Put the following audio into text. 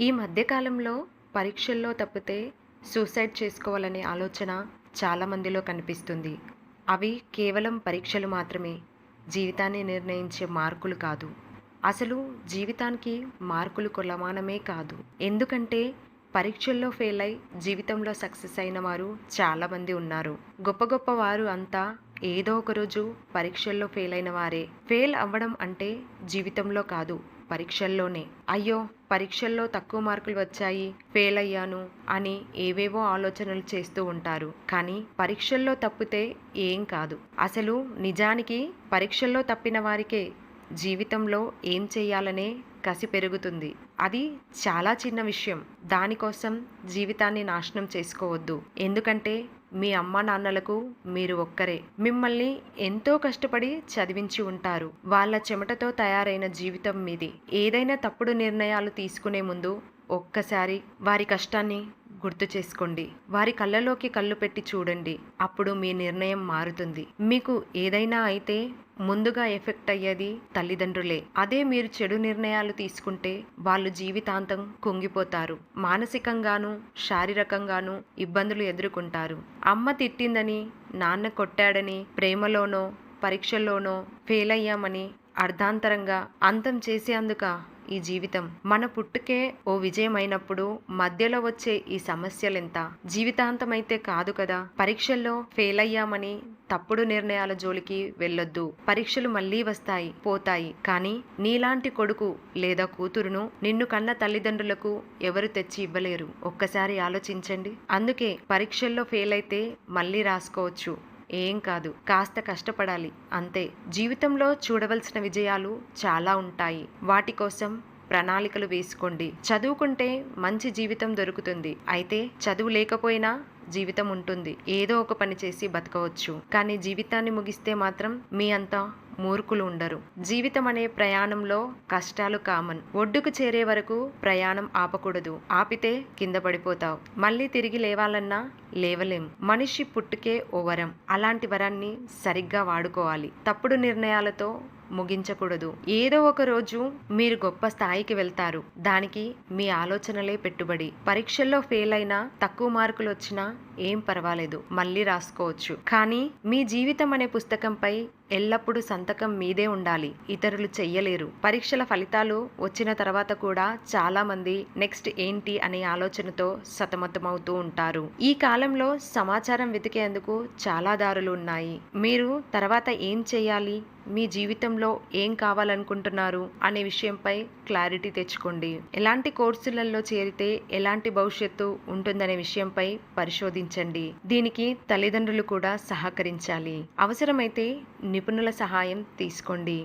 ఈ మధ్యకాలంలో పరీక్షల్లో తప్పితే సూసైడ్ చేసుకోవాలనే ఆలోచన చాలామందిలో కనిపిస్తుంది. అవి కేవలం పరీక్షలు మాత్రమే. జీవితాన్ని నిర్ణయించే మార్కులు కాదు. అసలు జీవితానికి మార్కులు కొలమానమే కాదు. ఎందుకంటే పరీక్షల్లో ఫెయిల్ అయి జీవితంలో సక్సెస్ అయిన వారు చాలామంది ఉన్నారు. గొప్ప గొప్ప వారు అంతా ఏదో ఒక రోజు పరీక్షల్లో ఫెయిల్ అయిన వారే. ఫెయిల్ అవ్వడం అంటే జీవితంలో కాదు పరీక్షల్లోనే. అయ్యో పరీక్షల్లో తక్కువ మార్కులు వచ్చాయి ఫెయిల్ అయ్యాను అని ఏవేవో ఆలోచనలు చేస్తూ ఉంటారు. కానీ పరీక్షల్లో తప్పితే ఏం కాదు. అసలు నిజానికి పరీక్షల్లో తప్పిన వారికే జీవితంలో ఏం చేయాలనే కసి పెరుగుతుంది. అది చాలా చిన్న విషయం. దానికోసం జీవితాన్ని నాశనం చేసుకోవద్దు. ఎందుకంటే మీ అమ్మ నాన్నలకు మీరు ఒక్కరే. మిమ్మల్ని ఎంతో కష్టపడి చదివించి ఉంటారు. వాళ్ళ చెమటతో తయారైన జీవితం మీది. ఏదైనా తప్పుడు నిర్ణయాలు తీసుకునే ముందు ఒక్కసారి వారి కష్టాన్ని గుర్తు చేసుకోండి. వారి కళ్ళలోకి కళ్ళు పెట్టి చూడండి. అప్పుడు మీ నిర్ణయం మారుతుంది. మీకు ఏదైనా అయితే ముందుగా ఎఫెక్ట్ అయ్యేది తల్లిదండ్రులే. అదే మీరు చెడు నిర్ణయాలు తీసుకుంటే వాళ్ళు జీవితాంతం కుంగిపోతారు. మానసికంగాను శారీరకంగాను ఇబ్బందులు ఎదుర్కొంటారు. అమ్మ తిట్టిందని నాన్న కొట్టాడని ప్రేమలోనో పరీక్షల్లోనో ఫెయిల్ అయ్యామని అర్ధాంతరంగా అంతం చేసేందుక ఈ జీవితం. మన పుట్టుకే ఓ విజయమైనప్పుడు మధ్యలో వచ్చే ఈ సమస్యలెంత? జీవితాంతమైతే కాదు కదా. పరీక్షల్లో ఫెయిల్ అయ్యామని తప్పుడు నిర్ణయాల జోలికి వెళ్ళొద్దు. పరీక్షలు మళ్ళీ వస్తాయి పోతాయి. కానీ నీలాంటి కొడుకు లేదా కూతురును నిన్ను కన్న తల్లిదండ్రులకు ఎవరు తెచ్చి ఇవ్వలేరు? ఒక్కసారి ఆలోచించండి. అందుకే పరీక్షల్లో ఫెయిల్ అయితే మళ్ళీ రాసుకోవచ్చు. ఏం కాదు. కాస్త కష్టపడాలి. అంతే. జీవితంలో చూడవలసిన విజయాలు చాలా ఉంటాయి. వాటి కోసం ప్రణాళికలు వేసుకోండి. చదువుకుంటే మంచి జీవితం దొరుకుతుంది. అయితే చదువు లేకపోయినా జీవితం ఉంటుంది. ఏదో ఒక పని చేసి బతకవచ్చు. కానీ జీవితాన్ని ముగిస్తే మాత్రం మీ అంతా మూర్ఖులు ఉండరు. జీవితం అనే ప్రయాణంలో కష్టాలు కామన్. ఒడ్డుకు చేరే వరకు ప్రయాణం ఆపకూడదు. ఆపితే కింద పడిపోతావు. మళ్ళీ తిరిగి లేవాలన్నా లేవలేం మనిషి పుట్టుకే ఓ వరం. అలాంటి వరాన్ని సరిగ్గా వాడుకోవాలి. తప్పుడు నిర్ణయాలతో ముగించకూడదు. ఏదో ఒక రోజు మీరు గొప్ప స్థాయికి వెళ్తారు. దానికి మీ ఆలోచనలే పెట్టుబడి. పరీక్షల్లో ఫెయిల్ అయినా తక్కువ మార్కులు వచ్చినా ఏం పర్వాలేదు. మళ్ళీ రాసుకోవచ్చు. కానీ మీ జీవితం అనే పుస్తకంపై ఎల్లప్పుడూ సంతకం మీదే ఉండాలి. ఇతరులు చెయ్యలేరు. పరీక్షల ఫలితాలు వచ్చిన తర్వాత కూడా చాలా మంది నెక్స్ట్ ఏంటి అనే ఆలోచనతో సతమతమవుతూ ఉంటారు. ఈ కాలంలో సమాచారం వెతికేందుకు చాలా దారులు ఉన్నాయి మీరు తర్వాత ఏం చేయాలి? మీ జీవితంలో ఏం కావాలనుకుంటున్నారు? అనే విషయంపై క్లారిటీ తెచ్చుకోండి. ఎలాంటి కోర్సులలో చేరితే ఎలాంటి భవిష్యత్తు ఉంటుందనే విషయంపై పరిశోధించండి. దీనికి తల్లిదండ్రులు కూడా సహకరించాలి. అవసరమైతే నిపుణుల సహాయం తీసుకోండి.